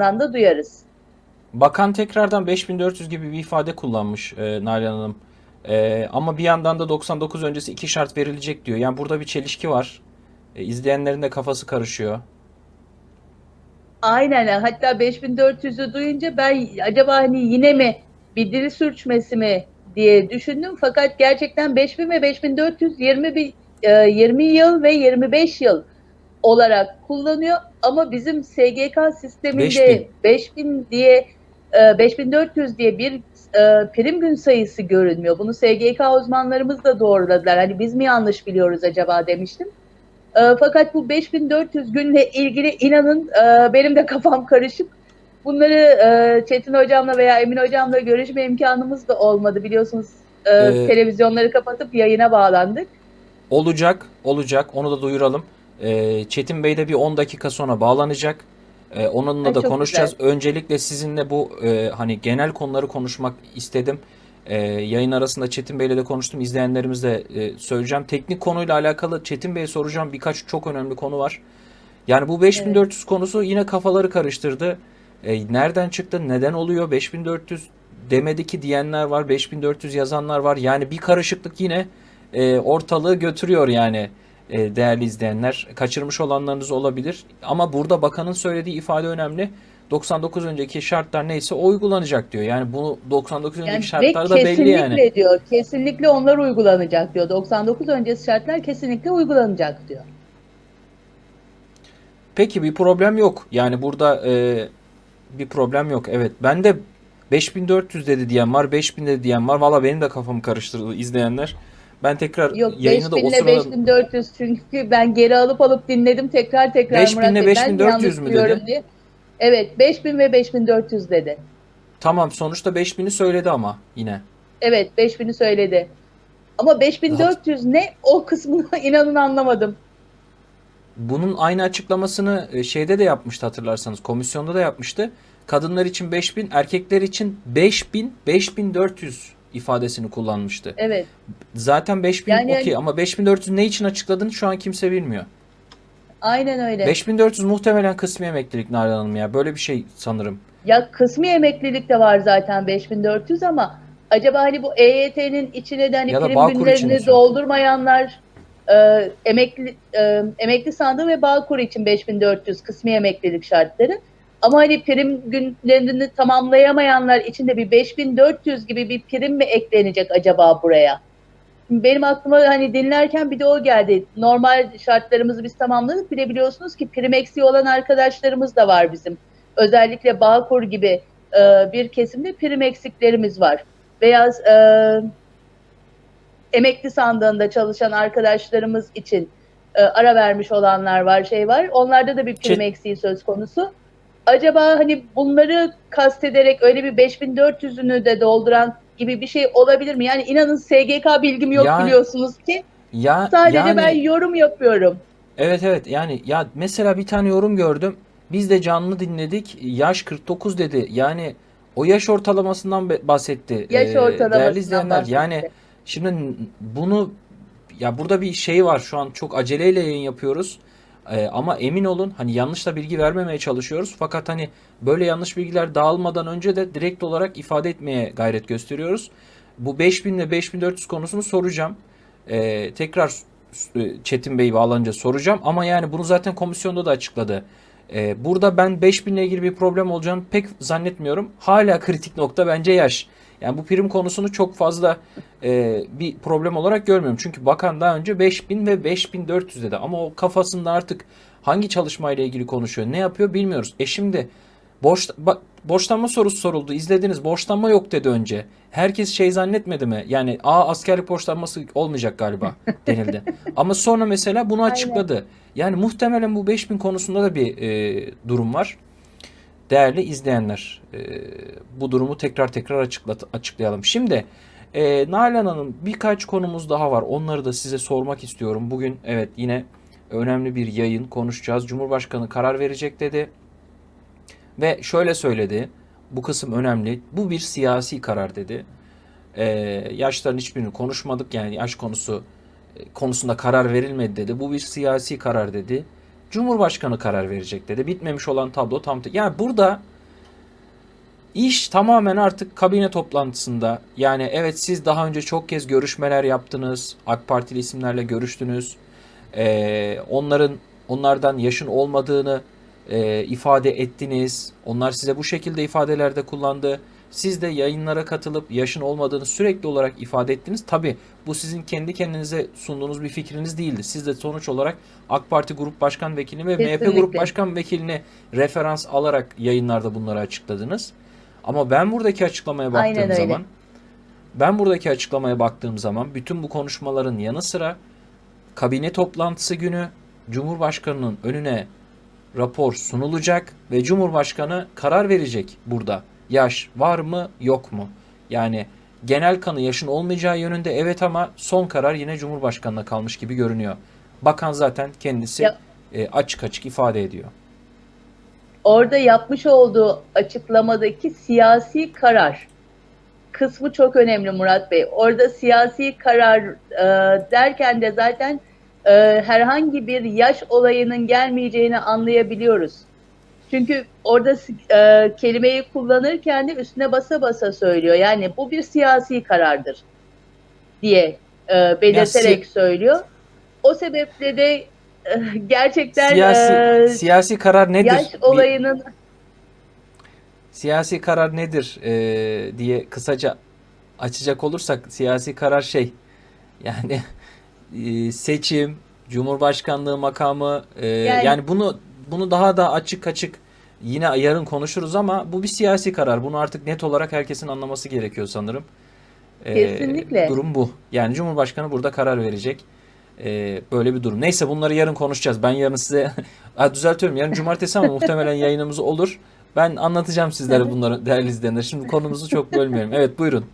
da duyarız. Bakan tekrardan 5400 gibi bir ifade kullanmış e, Nalan Hanım. E, ama bir yandan da 99 öncesi iki şart verilecek diyor. Yani burada bir çelişki var. E, izleyenlerin de kafası karışıyor. Aynen hatta 5400'ü duyunca ben acaba hani yine mi bir dili sürçmesi mi diye düşündüm. Fakat gerçekten 5000 ve 5400 20, bir- e, 20 yıl ve 25 yıl olarak kullanıyor. Ama bizim SGK sisteminde 5000. 5000 diye e, 5400 diye bir e, prim gün sayısı görünmüyor. Bunu SGK uzmanlarımız da doğruladılar. Hani biz mi yanlış biliyoruz acaba demiştim. E, fakat bu 5400 günle ilgili inanın e, benim de kafam karışık. Bunları e, Çetin hocamla veya Emin hocamla görüşme imkanımız da olmadı biliyorsunuz. E, Ee, televizyonları kapatıp yayına bağlandık. Olacak, olacak. Onu da duyuralım. E, Çetin Bey de bir 10 dakika sonra bağlanacak. E, onunla Ay, da çok konuşacağız. Öncelikle sizinle bu e, hani genel konuları konuşmak istedim. E, yayın arasında Çetin Bey'le de konuştum. İzleyenlerimiz de e, söyleyeceğim. Teknik konuyla alakalı Çetin Bey'e soracağım birkaç çok önemli konu var. Yani bu 5400 konusu yine kafaları karıştırdı. E, nereden çıktı? Neden oluyor? 5400 demedi ki diyenler var. 5400 yazanlar var. Yani bir karışıklık yine e, ortalığı götürüyor yani değerli izleyenler. Kaçırmış olanlarınız olabilir. Ama burada bakanın söylediği ifade önemli. 99 önceki şartlar neyse o uygulanacak diyor. Yani bunu 99 önceki Yani şartlar da belli kesinlikle yani. diyor. Kesinlikle onlar uygulanacak diyor. 99 öncesi şartlar kesinlikle uygulanacak diyor. Peki bir problem yok. Yani burada e, bir problem yok. Evet ben de 5400 dedi diyen var, 5000 dedi diyen var. Valla benim de kafamı karıştırdı izleyenler. Ben tekrar Yok yayını da 5000 o sırada 5400 çünkü ben geri alıp alıp dinledim tekrar tekrar 5000 Murat ile Bey, ben 5400 yanlış mü dedi? diye. Evet 5000 ve 5400 dedi. tamam sonuçta 5000'i söyledi ama yine. Evet 5000'i söyledi. Ama 5400 ne o kısmını inanın anlamadım. Bunun aynı açıklamasını e, şeyde de yapmıştı hatırlarsanız. Komisyonda da yapmıştı. Kadınlar için 5000, erkekler için 5000, 5400 ifadesini kullanmıştı. Evet. Zaten 5000 Yani- okey ama 5400 ne için açıkladığını şu an kimse bilmiyor. Aynen öyle. 5400 muhtemelen kısmi emeklilik Nalan Hanım ya. Böyle bir şey sanırım. Ya kısmi emeklilik de var zaten 5400 ama acaba hani bu EYT'nin içine de hani prim günlerini doldurmayanlar e, emekli e, emekli sandığı ve Bağkur için 5400 kısmi emeklilik şartları. Ama hani prim günlerini tamamlayamayanlar için de bir 5400 gibi bir prim mi eklenecek acaba buraya? Benim aklıma hani dinlerken bir de o geldi. Normal şartlarımızı biz tamamladık. Bir de biliyorsunuz ki prim eksiği olan arkadaşlarımız da var bizim. Özellikle Bağkur gibi e, bir kesimde prim eksiklerimiz var. Veya e, emekli sandığında çalışan arkadaşlarımız için e, ara vermiş olanlar var, şey var. Onlarda da bir prim Çet- eksiği söz konusu. Acaba hani bunları kastederek öyle bir 5400'ünü de dolduran gibi bir şey olabilir mi? Yani inanın SGK bilgim yok Yani- biliyorsunuz ki. Ya Sadece yani ben yorum yapıyorum. evet evet yani ya mesela bir tane yorum gördüm. Biz de canlı dinledik. Yaş 49 dedi. Yani o yaş ortalamasından bahsetti. Yaş Ee, ortalamasından değerli izleyenler bahsetti. yani şimdi bunu ya burada bir şey var şu an çok aceleyle yayın yapıyoruz. Ee, ama emin olun hani yanlış da bilgi vermemeye çalışıyoruz. Fakat hani böyle yanlış bilgiler dağılmadan önce de direkt olarak ifade etmeye gayret gösteriyoruz. Bu 5000 ile 5400 konusunu soracağım. Ee, tekrar e, Çetin Bey bağlanınca soracağım. Ama yani bunu zaten komisyonda da açıkladı. Ee, burada ben 5000 ile ilgili bir problem olacağını pek zannetmiyorum. Hala kritik nokta bence yaş. Yani bu prim konusunu çok fazla e, bir problem olarak görmüyorum. Çünkü bakan daha önce 5000 ve 5400 dedi. Ama o kafasında artık hangi çalışmayla ilgili konuşuyor, ne yapıyor bilmiyoruz. E şimdi borç, borçlanma sorusu soruldu. İzlediniz. Borçlanma yok dedi önce. Herkes şey zannetmedi mi? Yani a askerlik borçlanması olmayacak galiba denildi. Ama sonra mesela bunu açıkladı. Yani muhtemelen bu 5000 konusunda da bir e, durum var. Değerli izleyenler, e, bu durumu tekrar tekrar açıklat, açıklayalım. Şimdi e, Nalan Hanım birkaç konumuz daha var. Onları da size sormak istiyorum. Bugün evet yine önemli bir yayın konuşacağız. Cumhurbaşkanı karar verecek dedi. Ve şöyle söyledi. Bu kısım önemli. Bu bir siyasi karar dedi. E, yaşların hiçbirini konuşmadık. Yani yaş konusu e, konusunda karar verilmedi dedi. Bu bir siyasi karar dedi. Cumhurbaşkanı karar verecek dedi. Bitmemiş olan tablo tam yani burada iş tamamen artık kabine toplantısında. Yani evet siz daha önce çok kez görüşmeler yaptınız. AK Partili isimlerle görüştünüz. Ee, onların onlardan yaşın olmadığını e, ifade ettiniz. Onlar size bu şekilde ifadelerde kullandı. Siz de yayınlara katılıp yaşın olmadığını sürekli olarak ifade ettiniz. Tabi bu sizin kendi kendinize sunduğunuz bir fikriniz değildi. Siz de sonuç olarak AK Parti Grup Başkan Vekili ve MHP Kesinlikle. Grup Başkan Vekiline referans alarak yayınlarda bunları açıkladınız. Ama ben buradaki açıklamaya baktığım Aynen öyle. zaman ben buradaki açıklamaya baktığım zaman bütün bu konuşmaların yanı sıra kabine toplantısı günü Cumhurbaşkanının önüne rapor sunulacak ve Cumhurbaşkanı karar verecek burada. Yaş var mı yok mu? Yani genel kanı yaşın olmayacağı yönünde evet ama son karar yine Cumhurbaşkanı'na kalmış gibi görünüyor. Bakan zaten kendisi Ya- e, açık açık ifade ediyor. orada yapmış olduğu açıklamadaki siyasi karar kısmı çok önemli Murat Bey. Orada siyasi karar e, derken de zaten e, herhangi bir yaş olayının gelmeyeceğini anlayabiliyoruz. Çünkü orada e, kelimeyi kullanırken de üstüne basa basa söylüyor. Yani bu bir siyasi karardır diye e, belirterek Ya söylüyor. O sebeple de e, gerçekten Siyasi e, siyasi karar nedir? yaş Bir- olayının Siyasi karar nedir eee, diye kısaca açacak olursak siyasi karar şey yani eee, seçim, Cumhurbaşkanlığı makamı eee, yani, Yani- bunu bunu daha da açık açık yine yarın konuşuruz ama bu bir siyasi karar. Bunu artık net olarak herkesin anlaması gerekiyor sanırım. Eee, Kesinlikle. durum bu. Yani Cumhurbaşkanı burada karar verecek. Eee, böyle bir durum. Neyse bunları yarın konuşacağız. Ben yarın size ha, düzeltiyorum. Yarın cumartesi ama muhtemelen yayınımız olur. Ben anlatacağım sizlere bunları değerli izleyenler. Şimdi konumuzu çok bölmeyelim. Evet buyurun.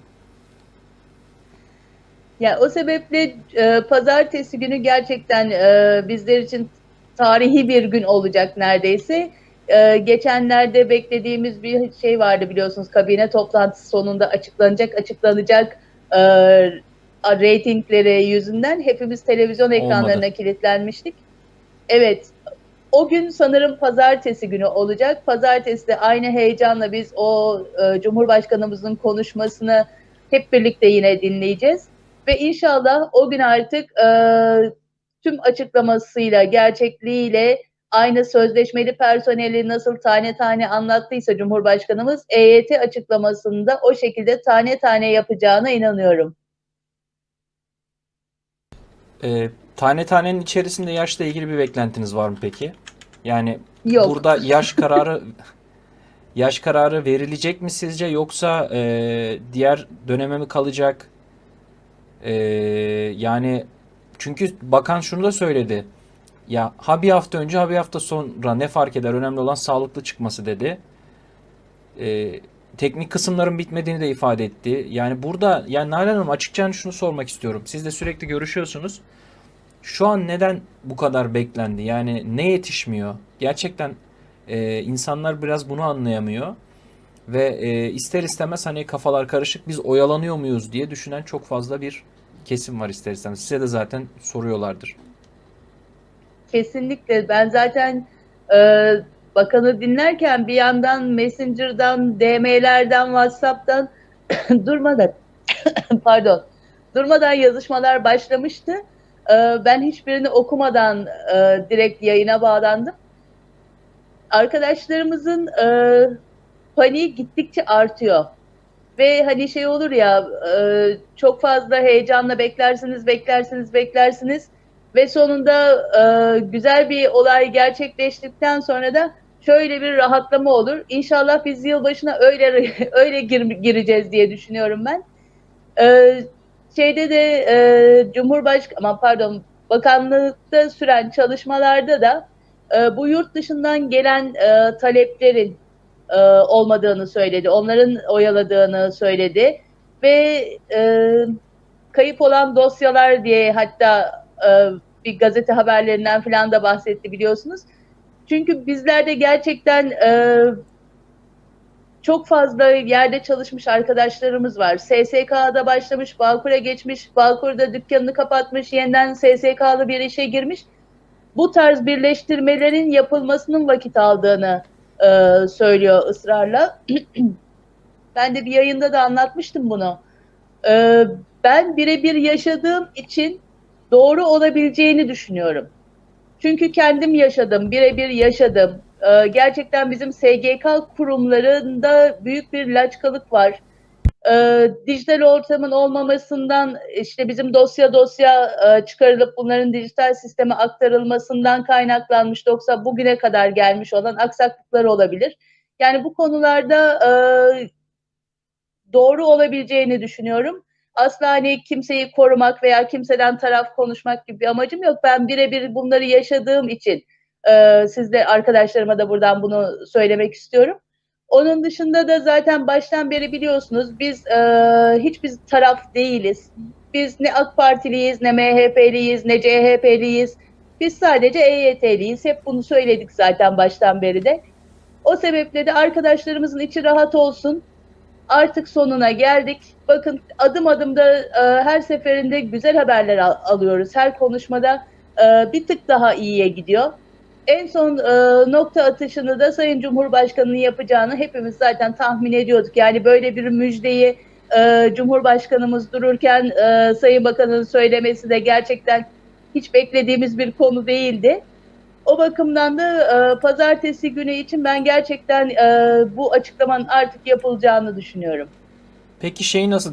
Ya o sebeple e, pazartesi günü gerçekten e, bizler için tarihi bir gün olacak neredeyse. E, geçenlerde beklediğimiz bir şey vardı biliyorsunuz kabine toplantısı sonunda açıklanacak açıklanacak e, reytingleri yüzünden hepimiz televizyon ekranlarına Olmadı. kilitlenmiştik. Evet o gün sanırım pazartesi günü olacak. Pazartesi de aynı heyecanla biz o e, Cumhurbaşkanımızın konuşmasını hep birlikte yine dinleyeceğiz. Ve inşallah o gün artık e, tüm açıklamasıyla, gerçekliğiyle aynı sözleşmeli personeli nasıl tane tane anlattıysa Cumhurbaşkanımız EYT açıklamasında o şekilde tane tane yapacağına inanıyorum. Ee, tane tanenin içerisinde yaşla ilgili bir beklentiniz var mı peki? Yani Yok. burada yaş kararı yaş kararı verilecek mi sizce yoksa e, diğer döneme mi kalacak? E, yani çünkü bakan şunu da söyledi. Ya ha bir hafta önce ha bir hafta sonra ne fark eder? Önemli olan sağlıklı çıkması dedi. E, teknik kısımların bitmediğini de ifade etti. Yani burada yani Nalan Hanım açıkça şunu sormak istiyorum. Siz de sürekli görüşüyorsunuz. Şu an neden bu kadar beklendi? Yani ne yetişmiyor? Gerçekten e, insanlar biraz bunu anlayamıyor. Ve e, ister istemez hani kafalar karışık biz oyalanıyor muyuz diye düşünen çok fazla bir kesim var ister istemez. Size de zaten soruyorlardır. Kesinlikle. Ben zaten e, bakanı dinlerken bir yandan Messenger'dan, DM'lerden, WhatsApp'tan durmadan pardon durmadan yazışmalar başlamıştı. E, ben hiçbirini okumadan e, direkt yayına bağlandım. Arkadaşlarımızın e, paniği gittikçe artıyor. Ve hani şey olur ya e, çok fazla heyecanla beklersiniz, beklersiniz, beklersiniz ve sonunda e, güzel bir olay gerçekleştikten sonra da şöyle bir rahatlama olur. İnşallah biz yılbaşına öyle öyle gir, gireceğiz diye düşünüyorum ben. E, şeyde de e, Cumhurbaşkanı ama pardon bakanlıkta süren çalışmalarda da e, bu yurt dışından gelen e, taleplerin e, olmadığını söyledi. Onların oyaladığını söyledi ve e, kayıp olan dosyalar diye hatta e, bir gazete haberlerinden falan da bahsetti biliyorsunuz. Çünkü bizlerde gerçekten e, çok fazla yerde çalışmış arkadaşlarımız var. SSK'da başlamış, Bağkur'a geçmiş, Bağkur'da dükkanını kapatmış, yeniden SSK'lı bir işe girmiş. bu tarz birleştirmelerin yapılmasının vakit aldığını e, söylüyor ısrarla. ben de bir yayında da anlatmıştım bunu. E, ben birebir yaşadığım için doğru olabileceğini düşünüyorum. Çünkü kendim yaşadım, birebir yaşadım. Ee, gerçekten bizim SGK kurumlarında büyük bir laçkalık var. Ee, dijital ortamın olmamasından, işte bizim dosya dosya e, çıkarılıp bunların dijital sisteme aktarılmasından kaynaklanmış yoksa bugüne kadar gelmiş olan aksaklıklar olabilir. Yani bu konularda e, doğru olabileceğini düşünüyorum asla hani kimseyi korumak veya kimseden taraf konuşmak gibi bir amacım yok. Ben birebir bunları yaşadığım için e, siz arkadaşlarıma da buradan bunu söylemek istiyorum. Onun dışında da zaten baştan beri biliyorsunuz biz e, hiçbir taraf değiliz. Biz ne AK Partiliyiz, ne MHP'liyiz, ne CHP'liyiz. Biz sadece EYT'liyiz. Hep bunu söyledik zaten baştan beri de. O sebeple de arkadaşlarımızın içi rahat olsun. Artık sonuna geldik. Bakın adım adım da e, her seferinde güzel haberler al- alıyoruz. Her konuşmada e, bir tık daha iyiye gidiyor. En son e, nokta atışını da Sayın Cumhurbaşkanı'nın yapacağını hepimiz zaten tahmin ediyorduk. Yani böyle bir müjdeyi e, Cumhurbaşkanımız dururken e, Sayın Bakan'ın söylemesi de gerçekten hiç beklediğimiz bir konu değildi. O bakımdan da e, pazartesi günü için ben gerçekten e, bu açıklamanın artık yapılacağını düşünüyorum. Peki şeyi nasıl